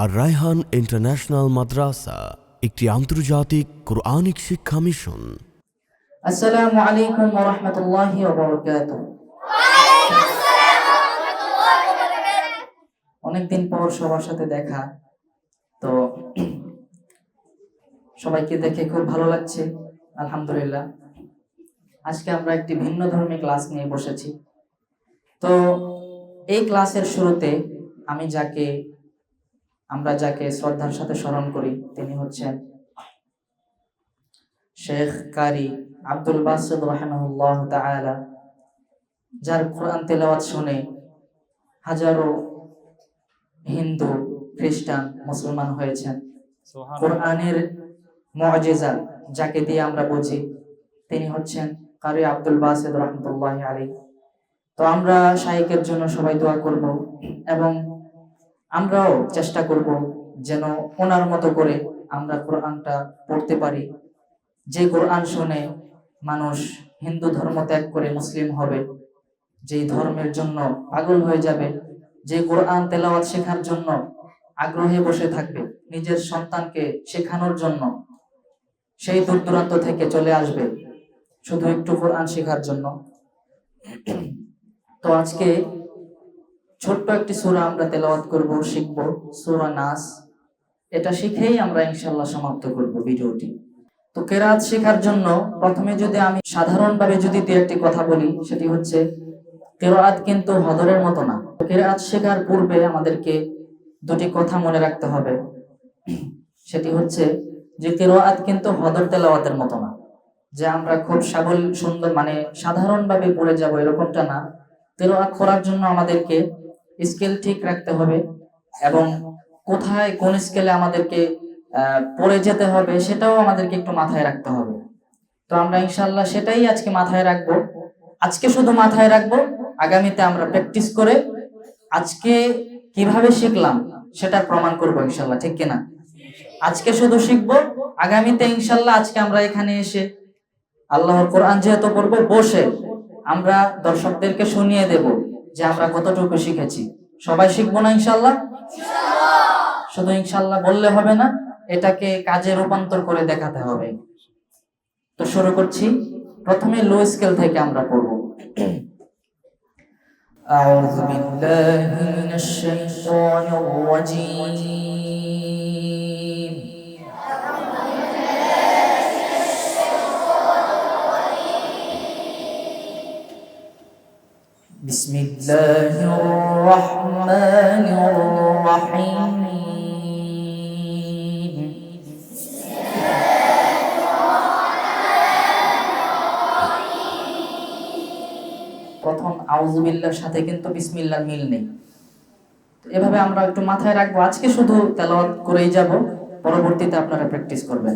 আর Raihan international মাদ্রাসা, একটি আন্তর্জাতিক Quranic শিক্ষা মিশন। আসসালামু আলাইকুম ওয়া রাহমাতুল্লাহি ওয়া বারাকাতুহু। অনেকদিন পর সবার সাথে দেখা, তো সবাইকে দেখে খুব ভালো লাগছে, আলহামদুলিল্লাহ। আজকে আমরা একটি ভিন্ন ধর্মী ক্লাস নিয়ে বসেছি। তো এই ক্লাসের শুরুতে আমি যাকে আমরা যাকে শ্রদ্ধার সাথে স্মরণ করি তিনি হচ্ছেন শেখ কারি আব্দুল বাসিদ রাহিমাহুল্লাহ তাআলা যার কোরআন তেলাওয়াত শুনে হাজারো হিন্দু খ্রিস্টান মুসলমান হয়েছেন। কোরআনের মুআজিজা যাকে দিয়ে আমরা বুঝি তিনি হচ্ছেন কারি আব্দুল বাসিদ রহমতুল্লাহ আলী তো আমরা শাইকের জন্য সবাই দোয়া করব এবং আমরাও চেষ্টা করব যেন ওনার মতো করে আমরা কোরআনটা পড়তে পারি। যে কোরআন শুনে মানুষ হিন্দু ধর্ম ত্যাগ করে মুসলিম হবে, যেই ধর্মের জন্য পাগল হয়ে যাবে, যে কোরআন তেলাওয়াত শেখার জন্য আগ্রহে বসে থাকবে, নিজের সন্তানকে শেখানোর জন্য সেই দূর দূরান্ত থেকে চলে আসবে, শুধু একটু কোরআন শেখার জন্য। তো আজকে ছোট্ট একটি সূরা আমরা তেলাওয়াত করব, শিখব, সূরা নাস। এটা শিখেই আমরা ইনশাল্লাহ সমাপ্ত করব ভিডিওটি। তো কেরাত শেখার জন্য প্রথমে যদি আমি সাধারণভাবে যদি দু একটি কথা বলি, সেটি হচ্ছে, কেরাত কিন্তু হদরের মতো না। কেরাত শেখার পূর্বে আমাদেরকে দুটি কথা মনে রাখতে হবে। সেটি হচ্ছে যে কেরাত কিন্তু হদর তেলাওয়াতের মতো না। যে আমরা খুব সাবল, সুন্দর মানে সাধারণভাবে পড়ে যাব এরকমটা না। কেরাত করার জন্য আমাদেরকে স্কেল ঠিক রাখতে হবে এবং কোথায় কোন স্কেলে আমাদেরকে পড়ে যেতে হবে সেটাও আমাদেরকে একটু মাথায় রাখতে হবে। তো আমরা ইনশাল্লাহ সেটাই আজকে মাথায় রাখব। আজকে শুধু মাথায় রাখব, আগামীতে আমরা প্র্যাকটিস করে আজকে কীভাবে শিখলাম সেটা প্রমাণ করব ইনশাল্লাহ ঠিক কিনা? আজকে শুধু শিখব, আগামীতে ইনশাল্লাহ আজকে আমরা এখানে এসে আল্লাহর কোরআন যেহেতু পড়ব, বসে আমরা দর্শকদেরকে শুনিয়ে দেব যে আমরা কতটুকু শিখেছি। সবাই শিখবো না ইনশাল্লাহ শুধু ইনশাল্লাহ বললে হবে না এটাকে কাজে রূপান্তর করে দেখাতে হবে তো শুরু করছি প্রথমে লো স্কেল থেকে আমরা পড়ব أعوذ بالله من الشيطان الرجيم بسم الله الرحمن الرحيم প্রথম আউজুবিল্লার সাথে কিন্তু বিসমিল্লার মিল নেই তো এভাবে আমরা একটু মাথায় রাখবো আজকে শুধু তেলাওয়াত করেই যাব পরবর্তীতে আপনারা প্র্যাকটিস করবেন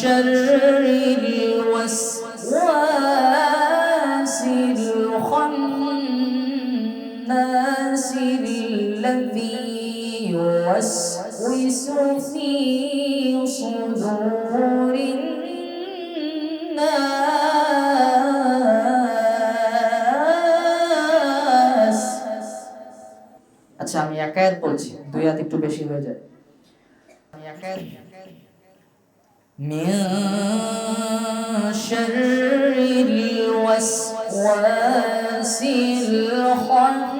شر الوسواس الخناس الذي يوسوس في صدور الناس আচ্ছা আমি এক এক আয়াত বলছি দুই আয়াত একটু বেশি হয়ে যায় আমি এক আয়াত من شر الوسواس الخناس.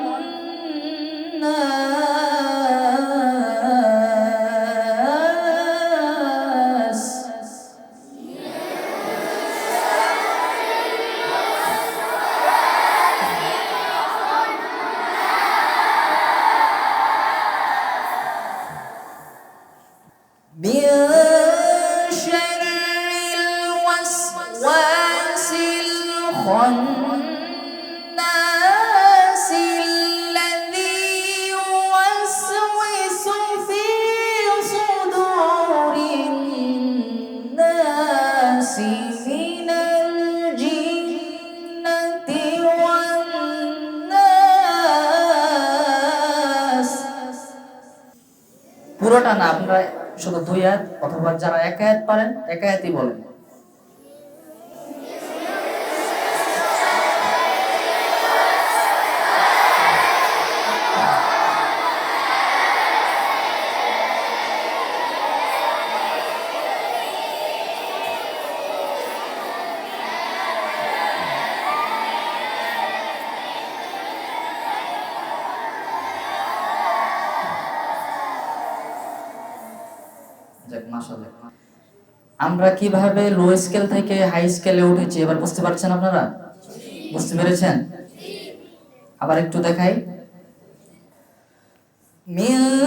من পুরোটা না আপনারা শুধু দুই হাত অথবা যারা এক হাত পারেন এক হাতই বলেন। আমরা কীভাবে লো স্কেল থেকে হাই স্কেলে উঠেছি, এবার বুঝতে পারছেন আপনারা? বুঝতে পেরেছেন? আবার একটু দেখাই। من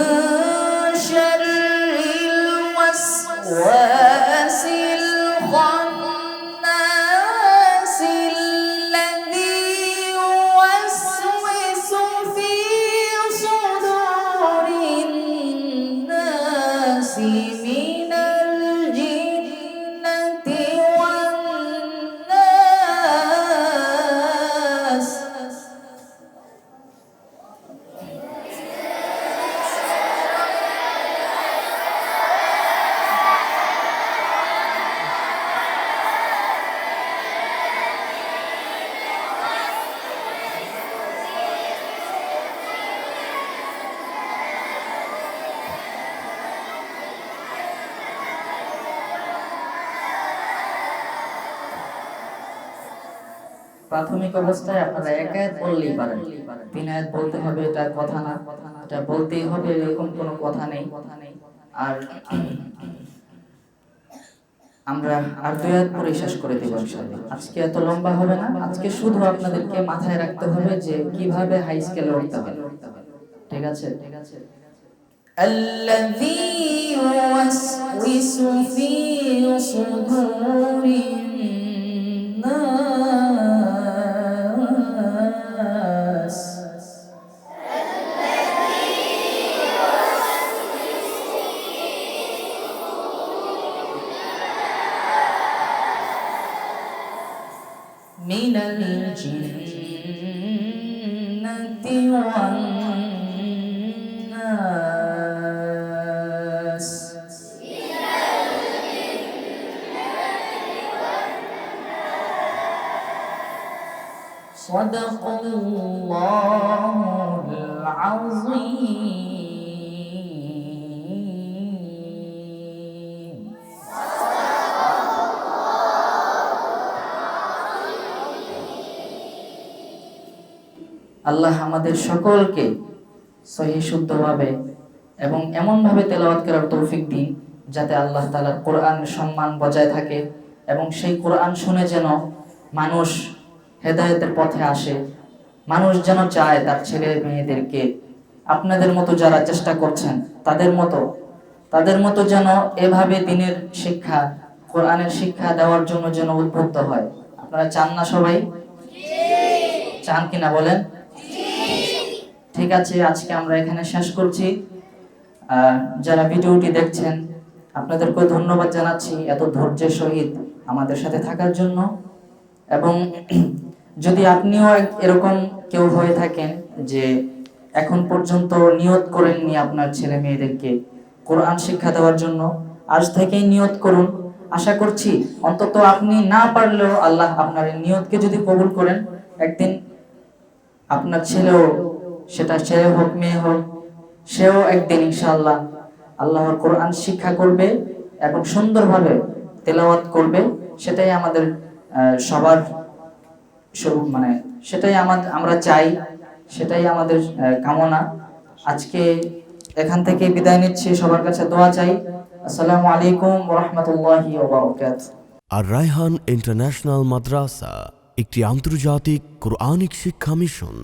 প্রাথমিক অবস্থায় আপনারা এক আয়াত বললেই পারেন তিন আয়াত বলতে হবে এটা কথা না এটা বলতেই হবে এরকম কোনো কথা নেই আর আমরা আর দুই আয়াত পরে শেষ করে দেব ইনশাআল্লাহ আজকে এত লম্বা হবে না আজকে শুধু আপনাদেরকে মাথায় রাখতে হবে যে কিভাবে হাই স্কেলে উঠতে হবে ঠিক আছে ঠিক আছে الذي يوسوس في صدور الناس صدق الله العظيم আল্লাহ আমাদের সকলকে সহি শুদ্ধভাবে এবং এমনভাবে তেলাওয়াত করার তৌফিক দিন যাতে আল্লাহ তাআলার কোরআন সম্মান বজায় থাকে এবং সেই কোরআন শুনে যেন মানুষ হেদায়েতের পথে আসে। মানুষ যেন চায় তার ছেলে মেয়েদেরকে। আপনাদের মতো যারা চেষ্টা করছেন, তাদের মতো। তাদের মতো যেন এভাবে দিনের শিক্ষা, কোরআনের শিক্ষা দেওয়ার জন্য যেন উদ্বুদ্ধ হয়। আপনারা চান না সবাই? চান কিনা বলেন? ঠিক আছে, আজকে আমরা এখানে শেষ করছি। যারা ভিডিওটি দেখছেন আপনাদেরকে ধন্যবাদ জানাচ্ছি এত ধৈর্যের সহিত আমাদের সাথে থাকার জন্য। এবং যদি আপনিও এরকম কেউ হয়ে থাকেন যে এখন পর্যন্ত নিয়ত করেননি আপনার ছেলে মেয়েদেরকে কোরআন শিক্ষা দেওয়ার জন্য, আজ থেকেই নিয়ত করুন। আশা করছি অন্তত আপনি না পারলেও আল্লাহ আপনার নিয়তকে যদি কবুল করেন, একদিন আপনার ছেলেও সেটা ছেলে হোক, মেয়ে হোক, সেও একদিন ইনশাআল্লাহ আল্লাহর কোরআন শিক্ষা করবে এবং সুন্দরভাবে তেলাওয়াত করবে, সেটাই আমাদের সবার মানে সেটাই আমাদের আমরা চাই, সেটাই আমাদের কামনা। আজকে এখান থেকে বিদায় নিচ্ছি, সবার কাছে দোয়া চাই। আসসালামু আলাইকুম রহমতুল্লাহি আর রায়হান ইন্টারন্যাশনাল মাদ্রাসা, একটি আন্তর্জাতিক কোরআনিক শিক্ষা মিশন।